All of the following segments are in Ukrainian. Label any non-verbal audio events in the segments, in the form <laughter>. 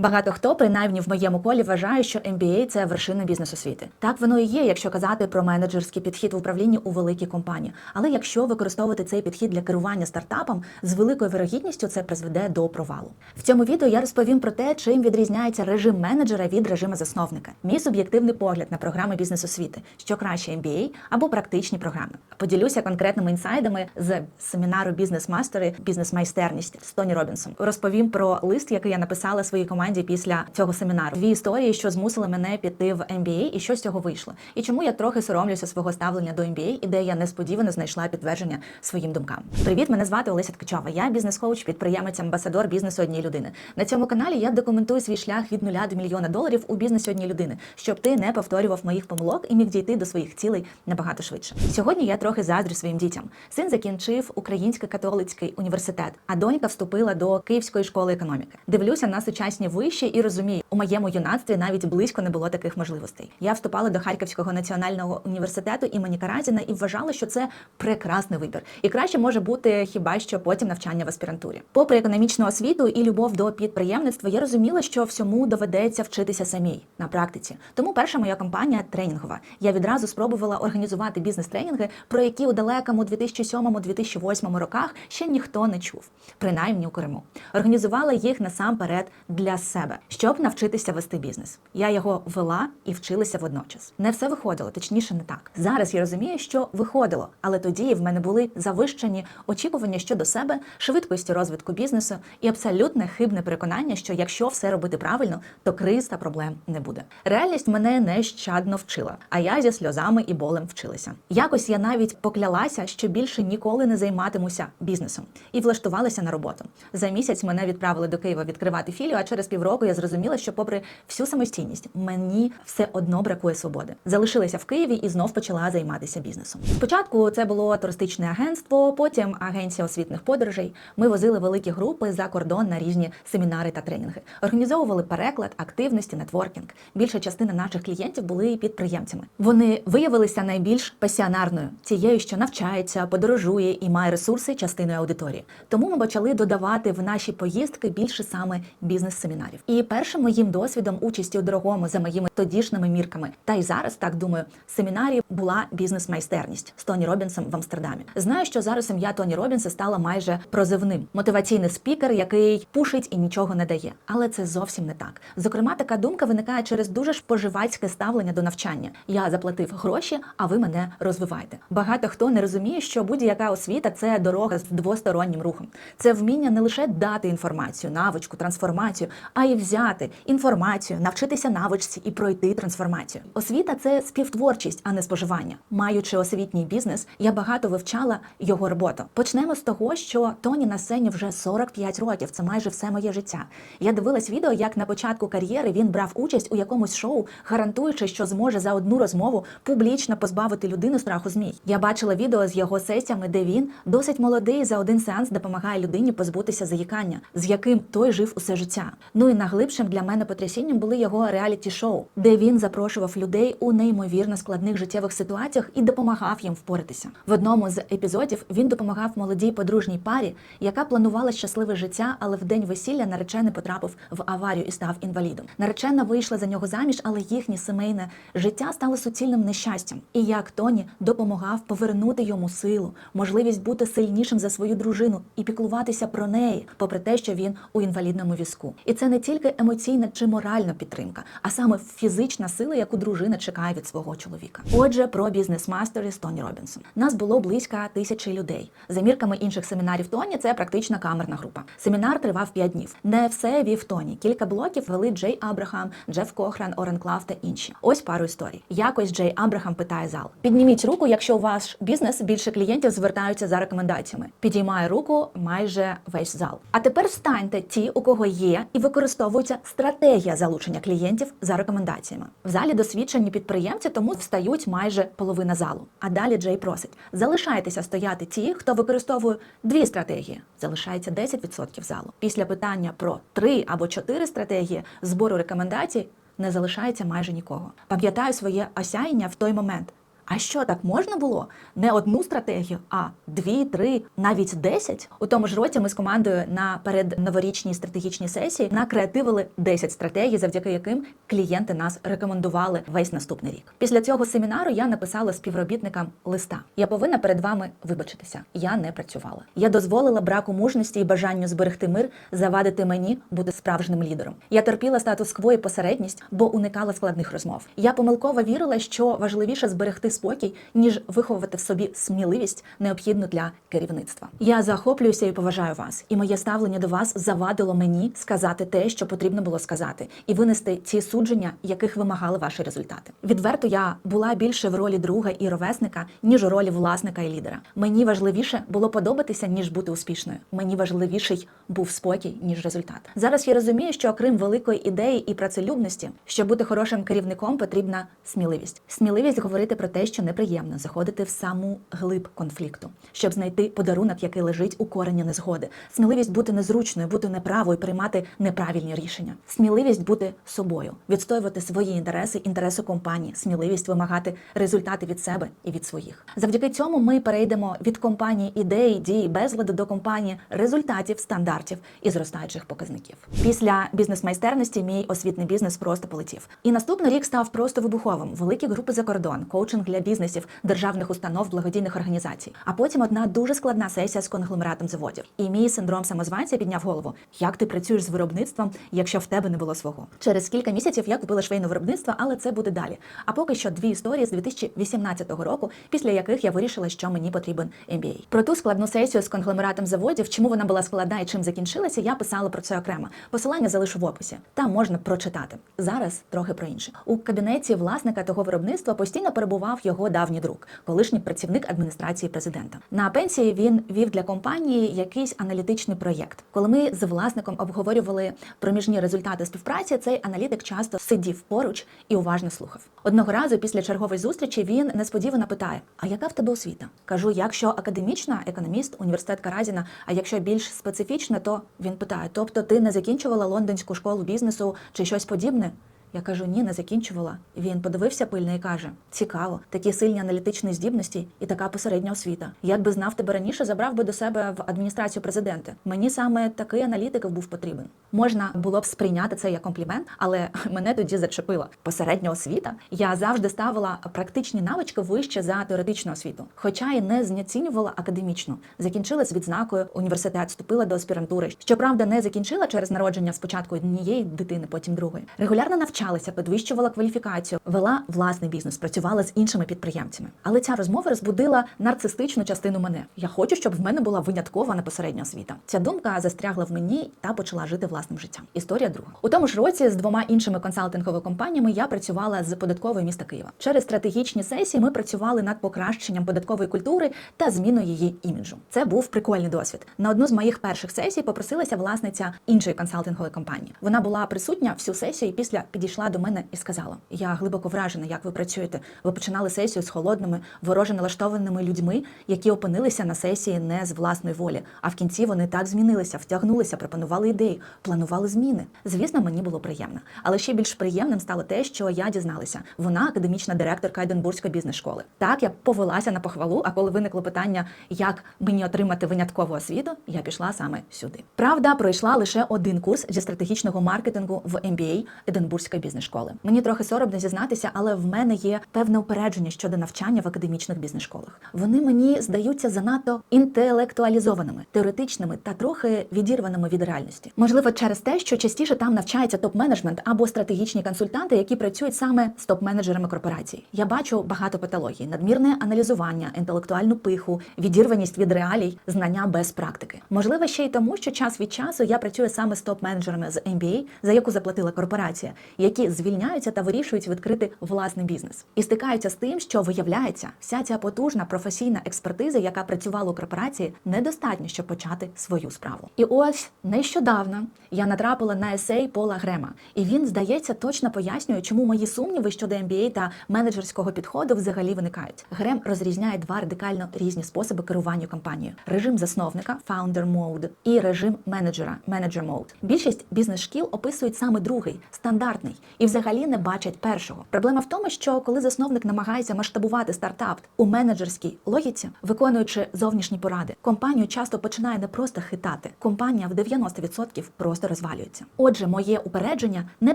Багато хто, принаймні в моєму колі, вважає, що MBA – це вершина бізнес-освіти. Так воно і є, якщо казати про менеджерський підхід в управлінні у великій компанії. Але якщо використовувати цей підхід для керування стартапом, з великою вирогідністю це призведе до провалу. В цьому відео я розповім про те, чим відрізняється режим менеджера від режиму засновника. Мій суб'єктивний погляд на програми бізнес-освіти, що краще MBA або практичні програми. Поділюся конкретними інсайдами з семінару бізнес-мастери, бізнес-майстерність з Тоні Робінсом. Розповім про лист, який я написала своїй команді після цього семінару. Дві історії, що змусили мене піти в MBA і що з цього вийшло. І чому я трохи соромлюся свого ставлення до MBA і де я несподівано знайшла підтвердження своїм думкам. Привіт, мене звати Олеся Ткачова. Я бізнес-коуч, підприємець, амбасадор бізнесу однієї людини. На цьому каналі я документую свій шлях від нуля до мільйона доларів у бізнесі однієї людини, щоб ти не повторював моїх помилок і міг дійти до своїх цілей набагато швидше. Сьогодні я трохи заздрю своїм дітям. Син закінчив Український католицький університет, а донька вступила до Київської школи економіки. Дивлюся на сучасні виші і розумію, у моєму юнацтві навіть близько не було таких можливостей. Я вступала до Харківського національного університету імені Каразіна і вважала, що це прекрасний вибір. І краще може бути хіба що потім навчання в аспірантурі. Попри економічну освіту і любов до підприємництва, я розуміла, що всьому доведеться вчитися самій на практиці. Тому перша моя компанія тренінгова. Я відразу спробувала організувати бізнес-тренінги, про які у далекому 2007-2008 роках ще ніхто не чув, принаймні у Криму. Організувала їх насамперед для себе, щоб навчитися вести бізнес. Я його вела і вчилася водночас. Не все виходило, точніше, не так. Зараз я розумію, що виходило, але тоді в мене були завищені очікування щодо себе, швидкості розвитку бізнесу і абсолютне хибне переконання, що якщо все робити правильно, то криз та проблем не буде. Реальність мене нещадно вчила, а я зі сльозами і болем вчилася. Якось я навіть поклялася, що більше ніколи не займатимуся бізнесом і влаштувалася на роботу. За місяць мене відправили до Києва відкривати філію, а через півроку я зрозуміла, що, попри всю самостійність, мені все одно бракує свободи. Залишилася в Києві і знов почала займатися бізнесом. Спочатку це було туристичне агентство, потім агенція освітних подорожей. Ми возили великі групи за кордон на різні семінари та тренінги, організовували переклад, активності, нетворкінг. Більша частина наших клієнтів були підприємцями. Вони виявилися найбільш пасіонарною, тією, що навчається, подорожує і має ресурси частиною аудиторії. Тому ми почали додавати в наші поїздки більше саме бізнес-семінарів. І першим моїм досвідом участі у дорогому за моїми тодішніми мірками, та й зараз так думаю, семінарі була бізнес-майстерність з Тоні Робінсом в Амстердамі. Знаю, що зараз ім'я Тоні Робінса стала майже прозивним. Мотиваційний спікер, який пушить і нічого не дає. Але це зовсім не так. Зокрема, така думка виникає через дуже споживацьке ставлення до навчання. Я заплатив гроші, а ви мене розвиваєте. Багато хто не розуміє, що будь-яка освіта це дорога з двостороннім рухом. Це вміння не лише дати інформацію, навичку, трансформацію, а й взяти інформацію, навчитися навичці і пройти трансформацію. Освіта це співтворчість, а не споживання. Маючи освітній бізнес, я багато вивчала його роботу. Почнемо з того, що Тоні на сцені вже 45 років. Це майже все моє життя. Я дивилась відео, як на початку кар'єри він брав участь у якомусь шоу, гарантуючи, що зможе за одну розмову публічно позбавити людину страху змій. Я бачила відео з його сесіями, де він досить молодий за один сеанс допомагає людині позбутися заїкання, з яким той жив усе життя. Ну і найглибшим для мене потрясінням були його реаліті-шоу, де він запрошував людей у неймовірно складних життєвих ситуаціях і допомагав їм впоратися. В одному з епізодів він допомагав молодій подружній парі, яка планувала щасливе життя, але в день весілля наречений потрапив в аварію і став інвалідом. Наречена вийшла за нього заміж, але їхнє сімейне життя стало суцільним нещастям. І як Тоні допомагав повернути йому силу, можливість бути сильнішим за свою дружину і піклуватися про неї, попри те, що він у інвалідному візку. І це не тільки емоційна чи моральна підтримка, а саме фізична сила, яку дружина чекає від свого чоловіка. Отже, про бізнес-мастери з Тоні Робінсом. Нас було близько тисячі людей. За мірками інших семінарів Тоні, це практична камерна група. Семінар тривав 5 днів. Не все вів Тоні. Кілька блоків вели Джей Абрахам, Джеф Кохран, Орен Клав та інші. Ось пару історій. Якось Джей Абрахам питає зал: підніміть руку, якщо у ваш бізнес більше клієнтів звертаються за рекомендаціями. Підіймає руку майже весь зал. А тепер встаньте ті, у кого є і використовується стратегія залучення клієнтів за рекомендаціями. В залі досвідчені підприємці, тому встають майже половина залу. А далі Джей просить: залишайтеся стояти ті, хто використовує дві стратегії. Залишається 10% залу. Після питання про три або чотири стратегії збору рекомендацій не залишається майже нікого. Пам'ятаю своє осяяння в той момент. А що так можна було? Не одну стратегію, а дві, три, навіть десять. У тому ж році ми з командою на передноворічній стратегічній сесії накреативили 10 стратегій, завдяки яким клієнти нас рекомендували весь наступний рік. Після цього семінару я написала співробітникам листа. Я повинна перед вами вибачитися. Я не працювала. Я дозволила браку мужності і бажанню зберегти мир завадити мені бути справжнім лідером. Я терпіла статус-кво і посередність, бо уникала складних розмов. Я помилково вірила, що важливіше зберегти спокій, ніж виховувати в собі сміливість, необхідну для керівництва. Я захоплююся і поважаю вас, і моє ставлення до вас завадило мені сказати те, що потрібно було сказати, і винести ті судження, яких вимагали ваші результати. Відверто я була більше в ролі друга і ровесника, ніж у ролі власника і лідера. Мені важливіше було подобатися, ніж бути успішною. Мені важливіший був спокій, ніж результат. Зараз я розумію, що окрім великої ідеї і працелюбності, щоб бути хорошим керівником, потрібна сміливість. Сміливість говорити про те, що неприємно, заходити в саму глиб конфлікту, щоб знайти подарунок, який лежить у корені незгоди. Сміливість бути незручною, бути неправою, приймати неправильні рішення. Сміливість бути собою, відстоювати свої інтереси, інтереси компанії, сміливість вимагати результати від себе і від своїх. Завдяки цьому ми перейдемо від компанії ідеї, дій, безладу до компанії результатів, стандартів і зростаючих показників. Після бізнес-майстерності мій освітний бізнес просто полетів. І наступний рік став просто вибуховим. Великі групи за кордон, коучинг для бізнесів, державних установ, благодійних організацій. А потім одна дуже складна сесія з конгломератом заводів. І мій синдром самозванця підняв голову. Як ти працюєш з виробництвом, якщо в тебе не було свого? Через кілька місяців я купила швейне виробництво, але це буде далі. А поки що дві історії з 2018 року, після яких я вирішила, що мені потрібен MBA. Про ту складну сесію з конгломератом заводів, чому вона була складна і чим закінчилася, я писала про це окремо. Посилання залишу в описі. Там можна прочитати. Зараз трохи про інше. У кабінеті власника того виробництва постійно перебував його давній друг, колишній працівник адміністрації президента. На пенсії він вів для компанії якийсь аналітичний проєкт. Коли ми з власником обговорювали проміжні результати співпраці, цей аналітик часто сидів поруч і уважно слухав. Одного разу після чергової зустрічі він несподівано питає: А яка в тебе освіта? Кажу, якщо академічна, економіст, університет Каразіна, а якщо більш специфічна, то він питає: тобто ти не закінчувала лондонську школу бізнесу чи щось подібне? Я кажу, ні, не закінчувала. Він подивився пильно і каже: Цікаво, такі сильні аналітичні здібності і така посередня освіта. Якби знав тебе раніше, забрав би до себе в адміністрацію президента. Мені саме такий аналітик був потрібен. Можна було б сприйняти це як комплімент, але <laughs> мене тоді зачепило. Посередня освіта. Я завжди ставила практичні навички вище за теоретичну освіту, хоча і не знецінювала академічну. Закінчила з відзнакою університет, вступила до аспірантури. Щоправда, не закінчила через народження спочатку однієї дитини, потім другої. Регулярно навчалася, підвищувала кваліфікацію, вела власний бізнес, працювала з іншими підприємцями. Але ця розмова розбудила нарцистичну частину мене. Я хочу, щоб в мене була виняткова непосередня освіта. Ця думка застрягла в мені та почала жити власним життям. Історія друга. У тому ж році з двома іншими консалтинговими компаніями я працювала з податковою міста Києва. Через стратегічні сесії ми працювали над покращенням податкової культури та зміною її іміджу. Це був прикольний досвід. На одну з моїх перших сесій попросилася власниця іншої консалтингової компанії. Вона була присутня всю сесію і після підійшла до мене і сказала: Я глибоко вражена, як ви працюєте. Ви починали сесію з холодними, вороже налаштованими людьми, які опинилися на сесії не з власної волі. А в кінці вони так змінилися, втягнулися, пропонували ідеї, планували зміни. Звісно, мені було приємно. Але ще більш приємним стало те, що я дізналася. Вона академічна директорка Единбурзької бізнес-школи. Так я повелася на похвалу. А коли виникло питання, як мені отримати виняткову освіту, я пішла саме сюди. Правда, пройшла лише один курс зі стратегічного маркетингу в MBA Единбурзької бізнес-школи. Мені трохи соромно зізнатися, але в мене є певне упередження щодо навчання в академічних бізнес-школах. Вони мені здаються занадто інтелектуалізованими, теоретичними та трохи відірваними від реальності. Можливо, через те, що частіше там навчається топ-менеджмент або стратегічні консультанти, які працюють саме з топ-менеджерами корпорацій. Я бачу багато патологій: надмірне аналізування, інтелектуальну пиху, відірваність від реалій, знання без практики. Можливо, ще й тому, що час від часу я працюю саме з топ-менеджерами з MBA, за яку заплатила корпорація, які звільняються та вирішують відкрити власний бізнес і стикаються з тим, що виявляється, вся ця потужна професійна експертиза, яка працювала у корпорації, недостатньо, щоб почати свою справу. І ось нещодавно я натрапила на есей Пола Грема, і він, здається, точно пояснює, чому мої сумніви щодо MBA та менеджерського підходу взагалі виникають. Грем розрізняє два радикально різні способи керування компанією: режим засновника founder mode і режим менеджера manager mode. Більшість бізнес-шкіл описують саме другий стандартний і взагалі не бачать першого. Проблема в тому, що коли засновник намагається масштабувати стартап у менеджерській логіці, виконуючи зовнішні поради, компанію часто починає не просто хитати. Компанія в 90% просто розвалюється. Отже, моє упередження не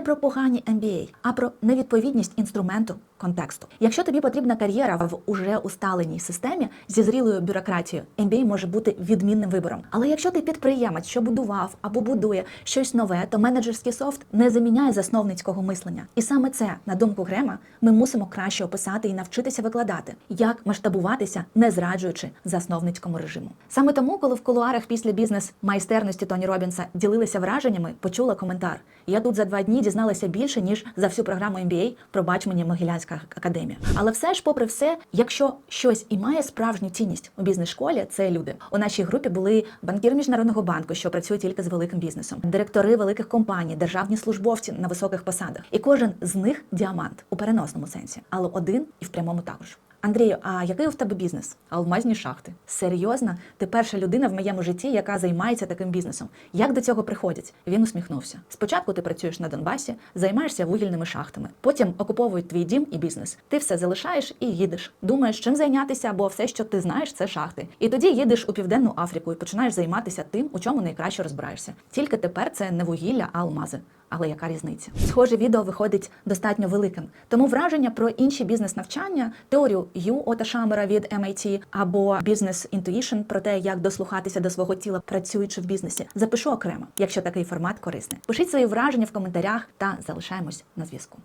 про погані MBA, а про невідповідність інструменту контексту. Якщо тобі потрібна кар'єра в уже усталеній системі зі зрілою бюрократією, MBA може бути відмінним вибором. Але якщо ти підприємець, що будував або будує щось нове, то менеджерський софт не заміняє засновницького мислення. І саме це, на думку Грема, ми мусимо краще описати і навчитися викладати, як масштабуватися, не зраджуючи засновницькому режиму. Саме тому, коли в кулуарах після бізнес майстерності Тоні Робінса ділилися враженнями, почула коментар. Я тут за два дні дізналася більше ніж за всю програму MBA, пробач мені Могилянська академія. Але все ж, попри все, якщо щось і має справжню цінність у бізнес-школі, це люди. У нашій групі були банкір міжнародного банку, що працює тільки з великим бізнесом, директори великих компаній, державні службовці на високих посадах. І кожен з них діамант у переносному сенсі, але один і в прямому також. Андрію, а який у тебе бізнес? Алмазні шахти. Серйозно, ти перша людина в моєму житті, яка займається таким бізнесом. Як до цього приходять? Він усміхнувся. Спочатку ти працюєш на Донбасі, займаєшся вугільними шахтами. Потім окуповують твій дім і бізнес. Ти все залишаєш і їдеш. Думаєш, чим зайнятися, бо все, що ти знаєш, це шахти. І тоді їдеш у південну Африку і починаєш займатися тим, у чому найкраще розбираєшся. Тільки тепер це не вугілля, а алмази. Але яка різниця? Схоже, відео виходить достатньо великим. Тому враження про інші бізнес-навчання, теорію Ю Ота Шамера від MIT або бізнес інтуїшн про те, як дослухатися до свого тіла, працюючи в бізнесі, запишу окремо, якщо такий формат корисний. Пишіть свої враження в коментарях та залишаємось на зв'язку.